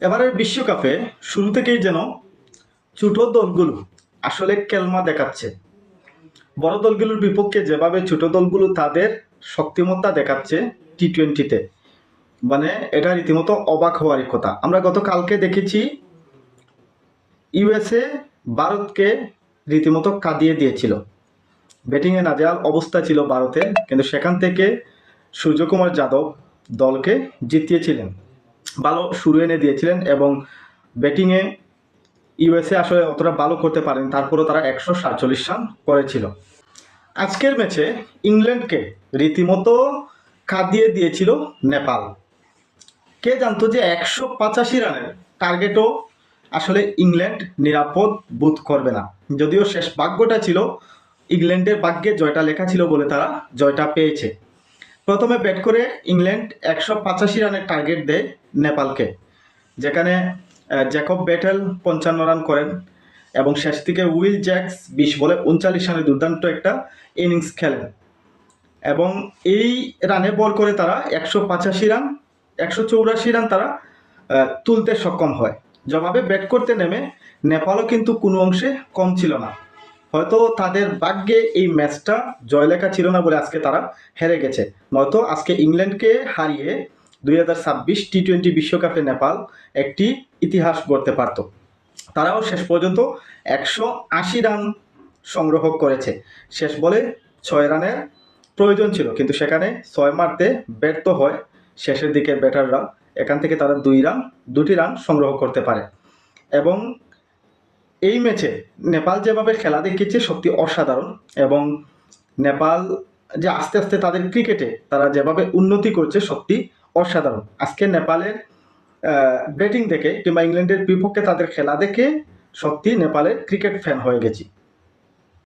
এবারের বিশ্বকাপে শুরু থেকেই যেন ছোট দলগুলো আসলে কেলমা দেখাচ্ছে। বড় দলগুলোর বিপক্ষে যেভাবে ছোট দলগুলো তাদের শক্তিমত্তা দেখাচ্ছে টি টোয়েন্টিতে মানে এটা রীতিমতো অবাক হওয়ারই কথা। আমরা গতকালকে দেখেছি ইউএসএ ভারতকে রীতিমতো কাঁদিয়ে দিয়েছিল। ব্যাটিংয়ে নাজেহাল অবস্থা ছিল ভারতের, কিন্তু সেখান থেকে সূর্যকুমার যাদব দলকে জিতিয়েছিলেন। ভালো শুরু এনে দিয়েছিলেন এবং ব্যাটিংয়ে ইউএসএ আসলে অতটা ভালো করতে পারেন, তারপরেও তারা একশো সাতচল্লিশ রান করেছিল। আজকের ম্যাচে ইংল্যান্ডকে রীতিমতো কাঁদিয়ে দিয়েছিল নেপাল। কে জানতো যে একশো পঁচাশি রানের টার্গেটও আসলে ইংল্যান্ড নিরাপদ বোধ করবে না। যদিও শেষ ভাগ্যটা ছিল, ইংল্যান্ডের ভাগ্যে জয়টা লেখা ছিল বলে তারা জয়টা পেয়েছে। প্রথমে ব্যাট করে ইংল্যান্ড একশো পঁচাশি রানের টার্গেট দেয় নেপালকে, যেখানে জ্যাকব ব্যাটেল পঞ্চান্ন রান করেন এবং শেষ দিকে উইল জ্যাক্স বিশ বলে উনচাল্লিশ রানের দুর্দান্ত একটা ইনিংস খেলেন। এবং এই রানে বল করে তারা একশো পঁচাশি রান, একশো চৌরাশি রান তারা তুলতে সক্ষম হয়। জবাবে ব্যাট করতে নেমে নেপালও কিন্তু কোনো অংশে কম ছিল না। হয়তো তাদের ভাগ্যে এই ম্যাচটা জয়লেখা ছিল না বলে আজকে তারা হেরে গেছে। নয়তো আজকে ইংল্যান্ডকে হারিয়ে দুই হাজার ছাব্বিশ টি টোয়েন্টি বিশ্বকাপে নেপাল একটি ইতিহাস গড়তে পারত। তারাও শেষ পর্যন্ত একশো আশি রান সংগ্রহ করেছে। শেষ বলে ছয় রানের প্রয়োজন ছিল, কিন্তু সেখানে ছয় মারতে ব্যর্থ হয় শেষের দিকে ব্যাটাররা। এখান থেকে তারা দুই রান, দুটি রান সংগ্রহ করতে পারে। এবং এই ম্যাচে নেপাল যেভাবে খেলা দেখিয়েছে সত্যি অসাধারণ এবং নেপাল যে আস্তে আস্তে তাদের ক্রিকেটে তারা যেভাবে উন্নতি করছে সত্যি অসাধারণ। আজকে নেপালের ব্যাটিং দেখে কিংবা ইংল্যান্ডের বিপক্ষে তাদের খেলা দেখে সত্যি নেপালের ক্রিকেট ফ্যান হয়ে গেছি।